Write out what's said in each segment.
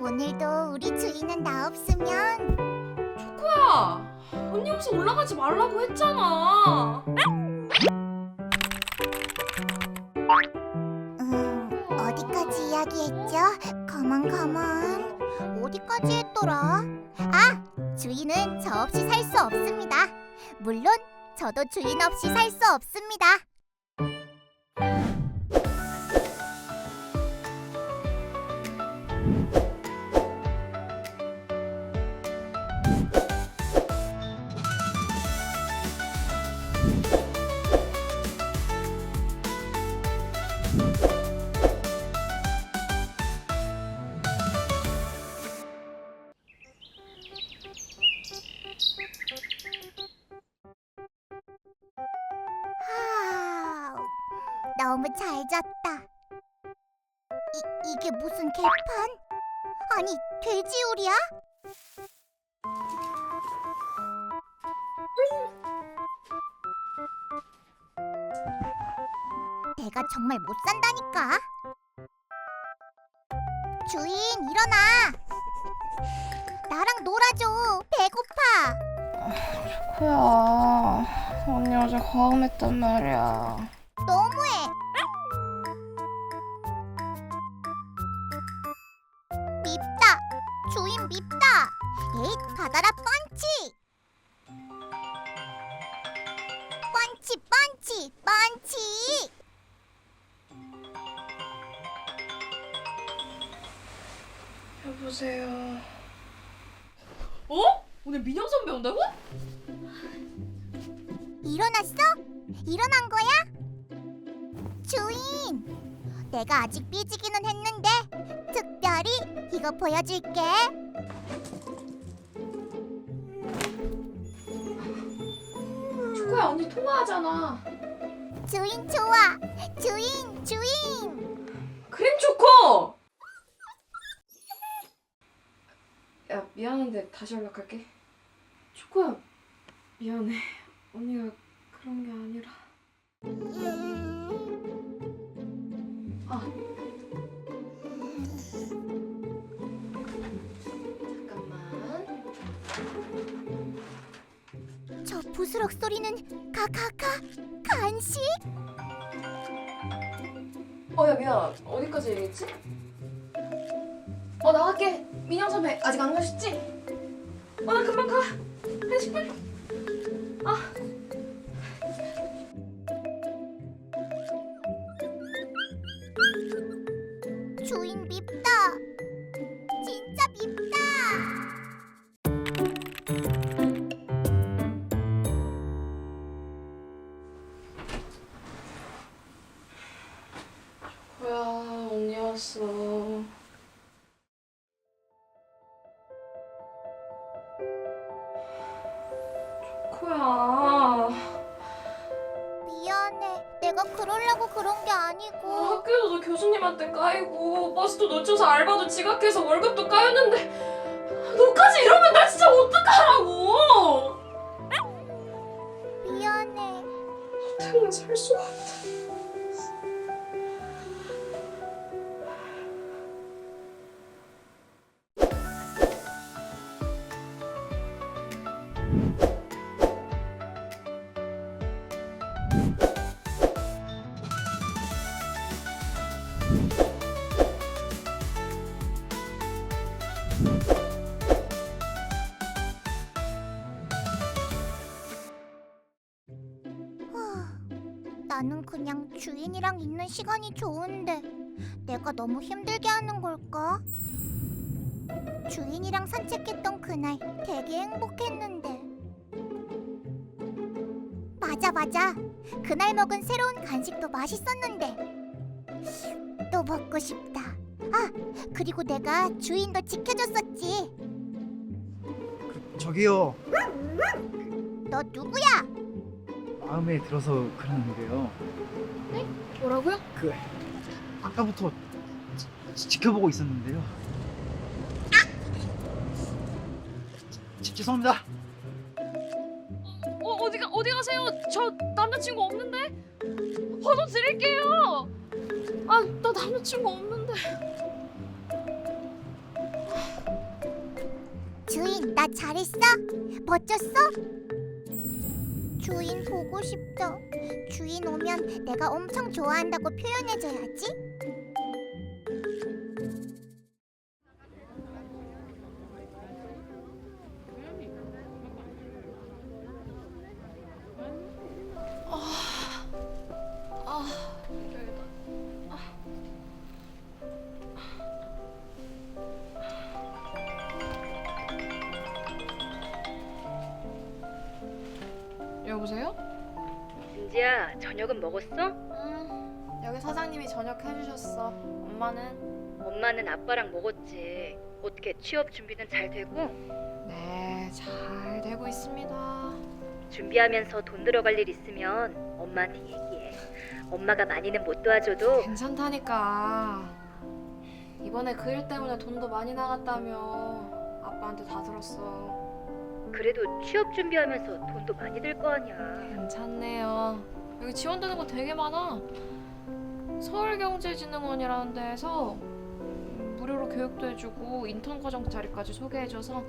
오늘도 우리 주인은 나 없으면 초코야, 언니 여기서 올라가지 말라고 했잖아. 음 어디까지 이야기했죠? 가만 가만 어디까지 했더라? 아 주인은 저 없이 살 수 없습니다. 물론 저도 주인 없이 살 수 없습니다. 너무 잘 잤다. 이, 이게 무슨 개판? 아니, 돼지우리야? 내가 정말 못 산다니까. 주인, 일어나. 나랑 놀아줘. 배고파. 코야, 언니 어제 과음했단 말이야. 주인 밉다. 에잇, 받아라 펀치. 펀치, 펀치, 펀치. 여보세요. 어? 오늘 민영 선배 온다고? 일어났어? 일어난 거야? 주인, 내가 아직 삐지기는 했는데 특별히 이거 보여줄게. 초코야 언니 통화하잖아. 주인 좋아. 주인, 주인. 크림 초코. 야 미안한데 다시 연락할게. 초코야 미안해. 언니가 그런 게 아니라. 아. 저 부스럭 소리는 가가가 간식? 어 야 미안. 어디까지 얘기했지? 어 나갈게. 민영 선배 아직 안 가셨지? 어 나 금방 가. 한 10분. 아. 주인 밉다. 초코야. 미안해. 내가 그러려고 그런 게 아니고. 학교에서도 교수님한테 까이고 버스도 놓쳐서 알바도 지각해서 월급도 까였는데 너까지 이러면 나 진짜 어떡하라고 미안해. 너 때문에 살 수가 없다 나는 그냥 주인이랑 있는 시간이 좋은데 내가 너무 힘들게 하는 걸까? 주인이랑 산책했던 그날 되게 행복했는데. 맞아 맞아. 그날 먹은 새로운 간식도 맛있었는데. 또 먹고 싶다. 아 그리고 내가 주인도 지켜줬었지. 저기요. 너 누구야? 마음에 들어서 그러는데요 뭐라고요? 그 아까부터 지, 지켜보고 있었는데요 지, 죄송합니다 어, 어디가 어디 가세요? 저 남자친구 없는데 번호 드릴게요 아 나 남자친구 없는데 주인 주인, 나 잘했어? 멋졌어? 주인 보고 싶다. 주인 오면 내가 엄청 좋아한다고 표현해줘야지. 은지야, 저녁은 먹었어? 음, 여기 사장님이 저녁 해주셨어. 엄마는? 엄마는 아빠랑 먹었지. 어떻게 취업 준비는 잘 되고? 네, 잘 되고 있습니다. 준비하면서 돈 들어갈 일 있으면 엄마한테 얘기해. 엄마가 많이는 못 도와줘도 괜찮다니까. 이번에 그 일 때문에 돈도 많이 나갔다며. 아빠한테 다 들었어. 그래도 취업 준비하면서 돈도 많이 들 거 아니야. 괜찮네요. 여기 지원되는 거 되게 많아. 서울경제진흥원이라는 데에서 무료로 교육도 해주고 인턴 과정 자리까지 소개해줘서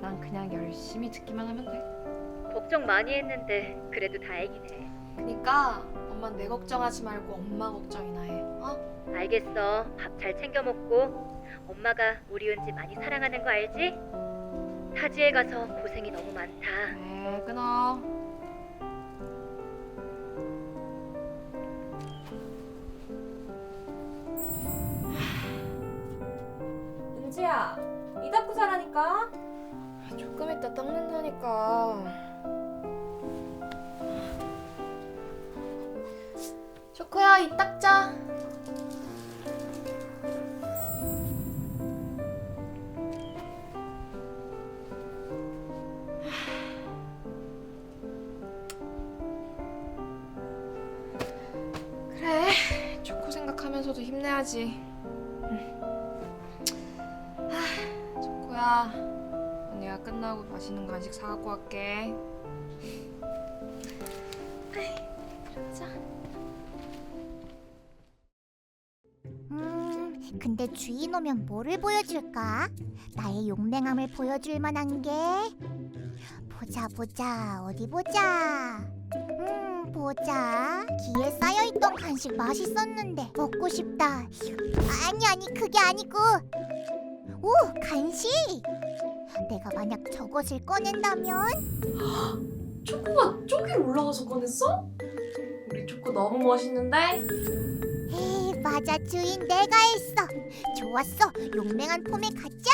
난 그냥 열심히 듣기만 하면 돼. 걱정 많이 했는데 그래도 다행이네. 그니까 엄마 내 걱정하지 말고 엄마 걱정이나 해. 어? 알겠어. 밥 잘 챙겨 먹고 엄마가 우리 은지 많이 사랑하는 거 알지? 타지에 가서 고생이 너무 많다. 네, 끊어. 은지야, 이 닦고 자라니까. 조금 이따 닦는다니까. 초코야, 이 닦자. 생각하면서도 힘내야지. 아, 초코야. 언니가 끝나고 맛있는 간식 사갖고 갈게. 자. 음, 근데 주인 오면 뭐를 보여줄까? 나의 용맹함을 보여줄 만한 게 보자 보자 어디 보자. 음, 보자. 기에 쌓여있던 간식 맛있었는데 먹고 싶다. 아니 아니 그게 아니고. 오, 간식. 내가 만약 저것을 꺼낸다면 초코가 저기로 올라가서 꺼냈어? 우리 초코 너무 멋있는데? 에이, 맞아 주인 내가 했어. 좋았어. 용맹한 폼에 가자.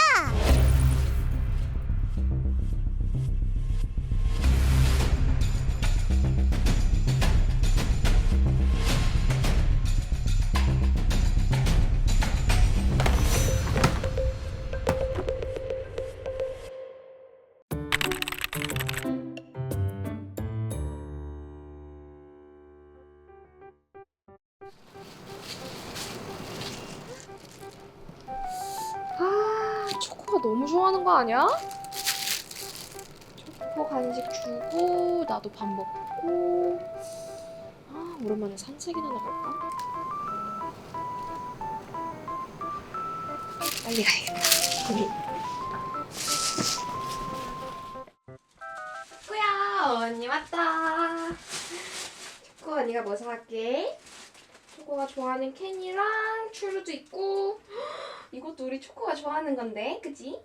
좋아하는 거 아니야? 초코 간식 주고 나도 밥 먹고 아, 오랜만에 산책이나 나갈까? 빨리 가야겠다. 초코야, 언니 왔다. 초코 언니가 뭐 사갈게? 초코가 좋아하는 캔이랑 추루도 있고 이것도 우리 초코가 좋아하는 건데, 그지?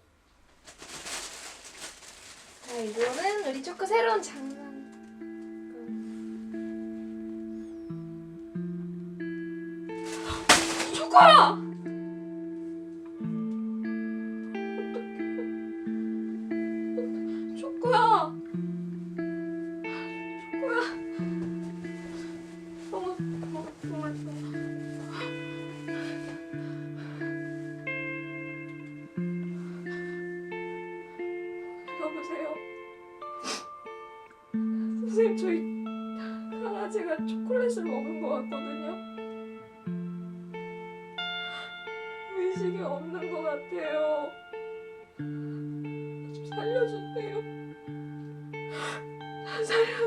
자, 이거는 우리 초코 새로운 장난. 초코야! 초콜릿을 먹은 것 같거든요. 의식이 없는 것 같아요. 좀 살려주세요. 살려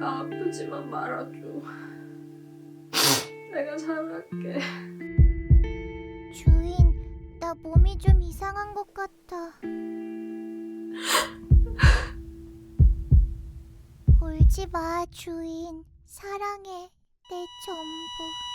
괜찮으니까 아프지만 말아줘. 내가 잘할게. 주인, 나 몸이 좀 이상한 것 같아. 울지 마, 주인. 사랑해, 내 전부.